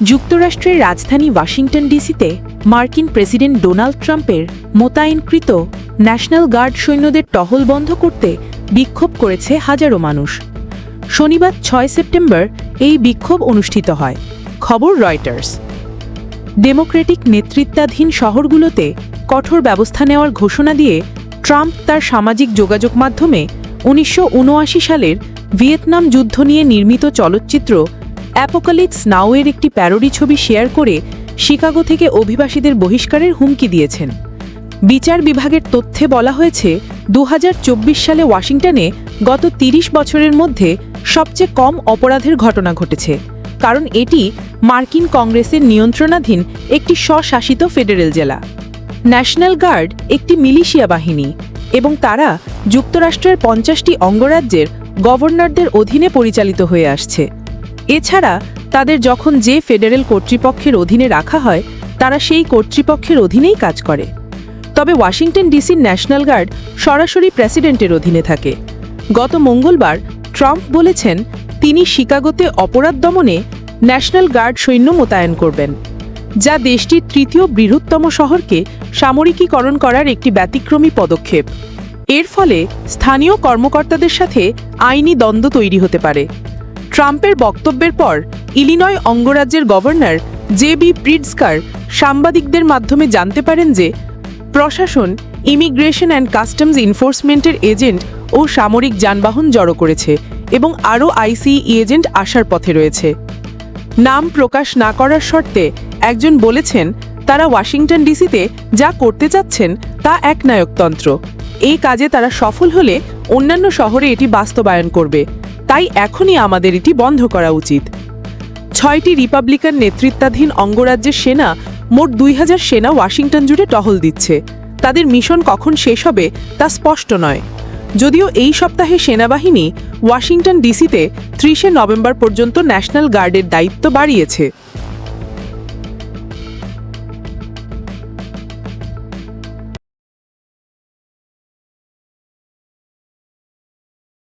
যুক্তরাষ্ট্রের রাজধানী ওয়াশিংটন ডিসিতে মার্কিন প্রেসিডেন্ট ডোনাল্ড ট্রাম্পের মোতায়েনকৃত ন্যাশনাল গার্ড সৈন্যদের টহল বন্ধ করতে বিক্ষোভ করেছে হাজারো মানুষ। শনিবার ছয় সেপ্টেম্বর এই বিক্ষোভ অনুষ্ঠিত হয়। খবর রয়টার্স। ডেমোক্রেটিক নেতৃত্বাধীন শহরগুলোতে কঠোর ব্যবস্থা নেওয়ার ঘোষণা দিয়ে ট্রাম্প তার সামাজিক যোগাযোগ মাধ্যমে উনিশশো উনআশি সালের ভিয়েতনাম যুদ্ধ নিয়ে নির্মিত চলচ্চিত্র অ্যাপোকালিপস নাওয়ের একটি প্যারোডি ছবি শেয়ার করে শিকাগো থেকে অভিবাসীদের বহিষ্কারের হুমকি দিয়েছেন। বিচার বিভাগের তথ্যে বলা হয়েছে দু হাজার চব্বিশ সালে ওয়াশিংটনে গত ৩০ বছরের মধ্যে সবচেয়ে কম অপরাধের ঘটনা ঘটেছে। কারণ এটি মার্কিন কংগ্রেসের নিয়ন্ত্রণাধীন একটি স্বশাসিত ফেডারেল জেলা। ন্যাশনাল গার্ড একটি মিলিশিয়া বাহিনী এবং তারা যুক্তরাষ্ট্রের পঞ্চাশটি অঙ্গরাজ্যের গভর্নরদের অধীনে পরিচালিত হয়ে আসছে। এছাড়া তাদের যখন যে ফেডারেল কর্তৃপক্ষের অধীনে রাখা হয়, তারা সেই কর্তৃপক্ষের অধীনেই কাজ করে। তবে ওয়াশিংটন ডিসির ন্যাশনাল গার্ড সরাসরি প্রেসিডেন্টের অধীনে থাকে। গত মঙ্গলবার ট্রাম্প বলেছেন, তিনি শিকাগোতে অপরাধ দমনে ন্যাশনাল গার্ড সৈন্য মোতায়েন করবেন, যা দেশটির তৃতীয় বৃহত্তম শহরকে সামরিকীকরণ করার একটি ব্যতিক্রমী পদক্ষেপ। এর ফলে স্থানীয় কর্মকর্তাদের সাথে আইনি দ্বন্দ্ব তৈরি হতে পারে। ট্রাম্পের বক্তব্যের পর ইলিনয় অঙ্গরাজ্যের গভর্নর জে বি প্রিডস্কার সাংবাদিকদের মাধ্যমে জানতে পারেন যে প্রশাসন, ইমিগ্রেশন অ্যান্ড কাস্টমস এনফোর্সমেন্টের এজেন্ট ও সামরিক যানবাহন জড়ো করেছে এবং আরও আইসিই এজেন্ট আসার পথে রয়েছে। নাম প্রকাশ না করার শর্তে একজন বলেছেন, তারা ওয়াশিংটন ডিসিতে যা করতে চাচ্ছেন তা এক নায়কতন্ত্র। এই কাজে তারা সফল হলে অন্যান্য শহরে এটি বাস্তবায়ন করবে। তাই এখনই আমাদের এটি বন্ধ করা উচিত। ছয়টি রিপাবলিকান নেতৃত্বাধীন অঙ্গরাজ্যের সেনা মোট দুই হাজার সেনা ওয়াশিংটন জুড়ে টহল দিচ্ছে। তাদের মিশন কখন শেষ হবে তা স্পষ্ট নয়। যদিও এই সপ্তাহে সেনাবাহিনী ওয়াশিংটন ডিসিতে ত্রিশে নভেম্বর পর্যন্ত ন্যাশনাল গার্ডের দায়িত্ব বাড়িয়েছে।